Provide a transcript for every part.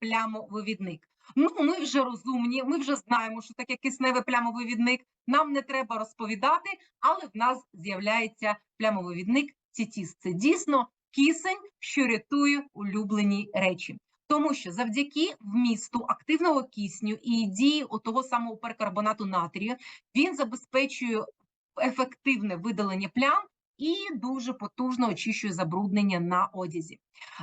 плямовивідник. Ну, ми вже розумні, ми вже знаємо, що таке кисневий плямовивідник. Нам не треба розповідати, але в нас з'являється плямовивідник цітіс. Це дійсно кисень, що рятує улюблені речі. Тому що завдяки вмісту активного кисню і дії того самого перкарбонату натрію він забезпечує ефективне видалення плям і дуже потужно очищує забруднення на одязі.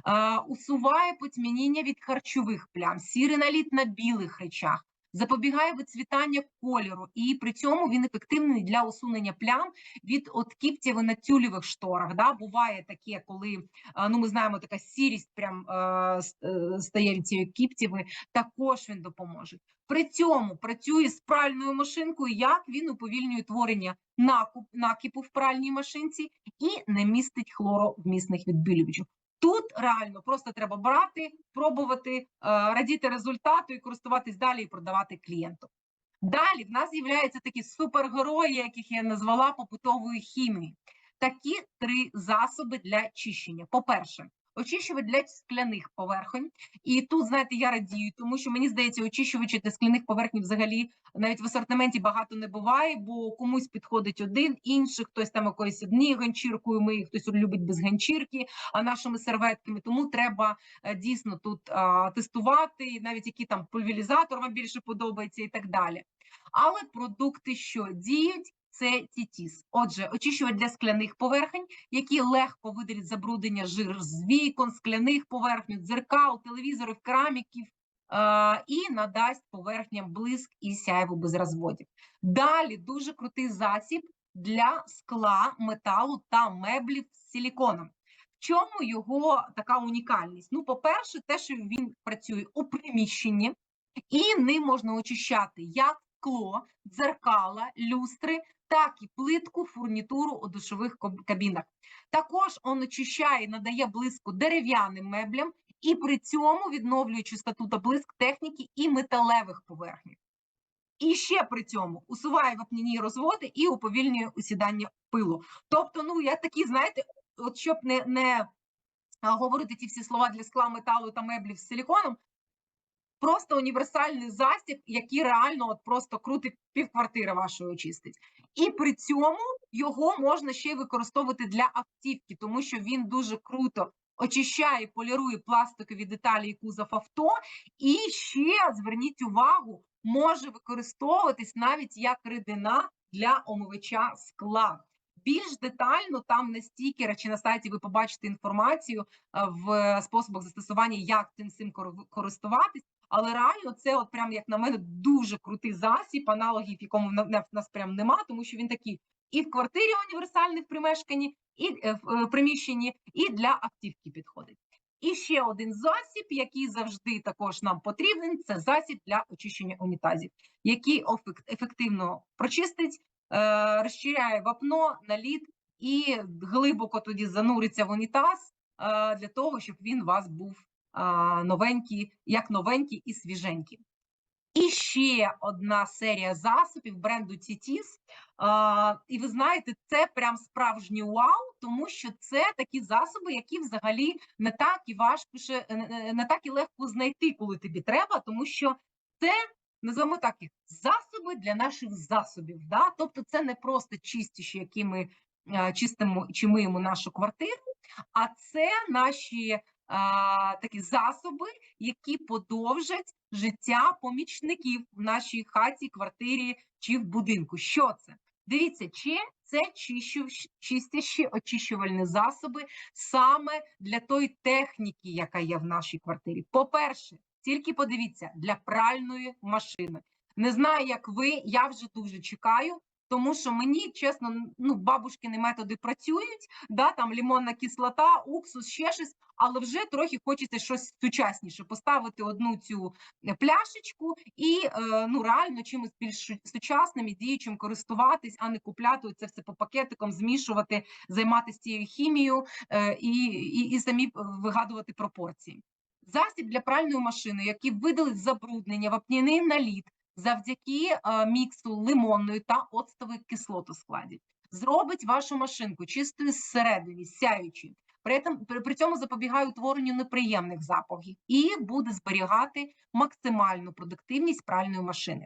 Е, усуває потьмяніння від харчових плям, сірий наліт на білих речах, запобігає вицвітання кольору, і при цьому він ефективний для усунення плям від от кіптів на тюльових шторах. Да? Буває таке, коли ну ми знаємо, така сірість прям е, стає від цієї кіптєви, також він допоможе. При цьому працює з пральною машинкою, як він уповільнює творення накуп, накипу в пральній машинці і не містить хлоровмісних відбілювачів. Тут реально просто треба брати, пробувати, е, радіти результату і користуватись далі і продавати клієнту. Далі в нас з'являються такі супергерої, яких я назвала побутової хімії. Такі три засоби для чищення. По-перше, очищувач для скляних поверхонь. І тут, знаєте, я радію, тому що мені здається, очищувачі для скляних поверхнів взагалі навіть в асортименті багато не буває, бо комусь підходить один, інший, хтось там якоюсь одні ганчіркою миє, хтось любить без ганчірки, а нашими серветками. Тому треба е, дійсно тут а, тестувати, навіть які там пульверізатор вам більше подобається і так далі. Але продукти, що діють, це тітіс. Отже, очищувач для скляних поверхень, які легко видалять забруднення жир з вікон, скляних поверхнь, дзеркал, телевізорів, кераміків. І надасть поверхням блиск і сяйву без розводів. Далі дуже крутий засіб для скла, металу та меблів з силіконом. В чому його така унікальність? Ну, по-перше, те, що він працює у приміщенні, і ним можна очищати як скло, дзеркала, люстри, так і плитку, фурнітуру у душових кабінах. Також он очищає надає блиску дерев'яним меблям і при цьому відновлює чистоту та блиск техніки і металевих поверхнів. І ще при цьому усуває вапняні розводи і уповільнює усідання пилу. Тобто, ну я такі, знаєте, от щоб не не говорити ті всі слова для скла металу та меблів з силіконом, просто універсальний засіб, який реально от просто крутить півквартири вашої очистить. І при цьому його можна ще й використовувати для автівки, тому що він дуже круто очищає, полірує пластикові деталі кузов авто. І ще зверніть увагу, може використовуватись навіть як рідина для омивача скла. Більш детально там на стікера чи на сайті ви побачите інформацію в способах застосування, як цим користуватись. Але реально це, от прям як на мене, дуже крутий засіб, аналогів, якому в нас прям нема, тому що він такий і в квартирі універсальний в примешканні, і е, в е, приміщенні, і для автівки підходить. І ще один засіб, який завжди також нам потрібен, це засіб для очищення унітазів, який ефективно прочистить, е, розчиняє вапно, наліт і глибоко тоді зануриться в унітаз для того, щоб він у вас був новенький, як новенький і свіженький. І ще одна серія засобів бренду Тітіс. І ви знаєте, це прям справжній вау, тому що це такі засоби, які взагалі не так і важко не так і легко знайти, коли тобі треба, тому що це називаємо так їх засоби для наших засобів. Да? Тобто, це не просто чистіші, які ми чистимо чи миємо нашу квартиру, а це наші такі засоби, які подовжать життя помічників в нашій хаті, квартирі чи в будинку. Що це? Дивіться, чи це чистіші очищувальні засоби саме для тої техніки, яка є в нашій квартирі. По-перше, тільки подивіться для пральної машини. Не знаю, як ви, я вже дуже чекаю, тому що мені чесно, ну бабушкини методи працюють, да там лімонна кислота, уксус, ще щось, але вже трохи хочеться щось сучасніше поставити одну цю е, пляшечку і е, ну реально чимось більш сучасним і діючим користуватись, а не купляти це все по пакетикам, змішувати, займатися цією хімією е, і, і, і самі вигадувати пропорції. Засіб для пральної машини, який видалить забруднення, вапняний наліт, завдяки міксу лимонної та оцтової кислот складі. Зробить вашу машинку чистою зсередині, сяючою, При, при, при цьому запобігає утворенню неприємних запахів і буде зберігати максимальну продуктивність пральної машини.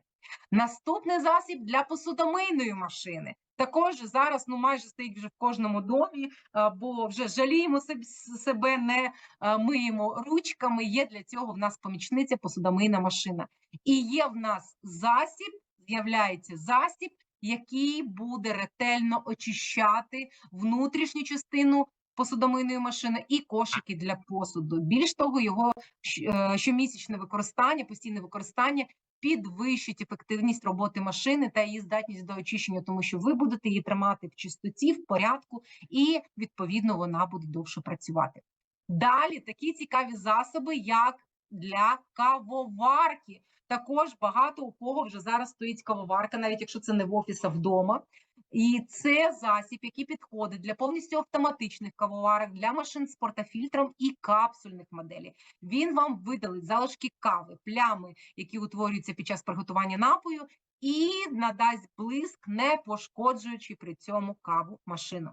Наступний засіб для посудомийної машини. Також зараз ну майже стоїть вже в кожному домі, бо вже жаліємо себ- себе, не миємо ручками. Є для цього в нас помічниця посудомийна машина. І є в нас засіб, з'являється засіб, який буде ретельно очищати внутрішню частину посудомийної машини і кошики для посуду. Більш того, його е, щомісячне використання, постійне використання підвищить ефективність роботи машини та її здатність до очищення, тому що ви будете її тримати в чистоті, в порядку, і відповідно вона буде довше працювати. Далі такі цікаві засоби, як для кавоварки. Також багато у кого вже зараз стоїть кавоварка, навіть якщо це не в офіс, а вдома. І це засіб, який підходить для повністю автоматичних кавоварок, для машин з портофільтром і капсульних моделей. Він вам видалить залишки кави, плями, які утворюються під час приготування напою, і надасть блиск, не пошкоджуючи при цьому каву машину.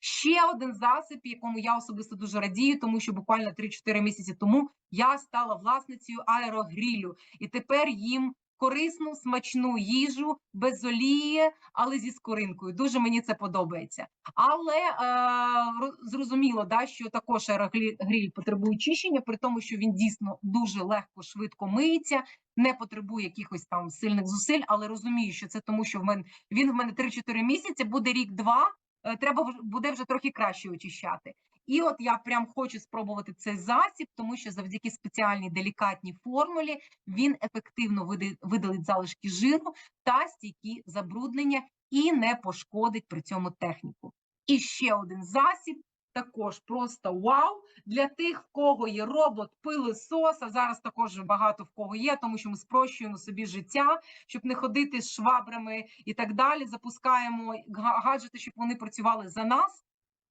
Ще один засіб, якому я особисто дуже радію, тому що буквально 3-4 місяці тому я стала власницею аерогрілю, і тепер їм корисну смачну їжу без олії, але зі скоринкою. Дуже мені це подобається. Але е, зрозуміло, да, що також аерогріль потребує чищення, при тому, що він дійсно дуже легко, швидко миється, не потребує якихось там сильних зусиль, але розумію, що це тому, що в мене він в мене 3-4 місяці, буде рік-два. Е, Треба буде вже трохи краще очищати. І от я прям хочу спробувати цей засіб, тому що завдяки спеціальній делікатній формулі він ефективно видалить залишки жиру та стійкі забруднення і не пошкодить при цьому техніку. І ще один засіб, також просто вау для тих, в кого є робот, пилосос, а зараз також багато в кого є, тому що ми спрощуємо собі життя, щоб не ходити з швабрами і так далі. Запускаємо гаджети, щоб вони працювали за нас.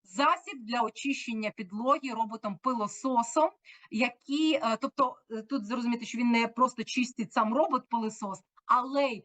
Засіб для очищення підлоги роботом пилососом, який, е, тобто е, тут зрозуміти, що він не просто чистить сам робот пилосос, але й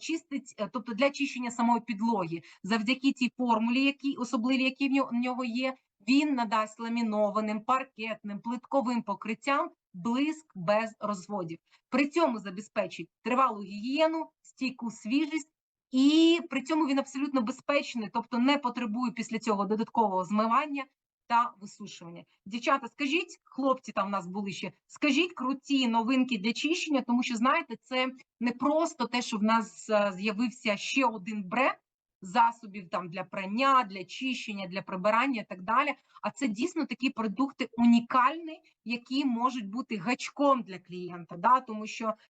чистить, е, тобто для чищення самої підлоги, завдяки тій формулі, які особливі, які в нього є, він надасть ламінованим, паркетним, плитковим покриттям блиск без розводів. При цьому забезпечить тривалу гігієну, стійку свіжість. І при цьому він абсолютно безпечний, тобто не потребує після цього додаткового змивання та висушування. Дівчата, скажіть, хлопці там в нас були ще, скажіть круті новинки для чищення, тому що знаєте, це не просто те, що в нас е, з'явився ще один бренд засобів там для прання, для чищення, для прибирання і так далі. А це дійсно такі продукти унікальні, які можуть бути гачком для клієнта, да? тому що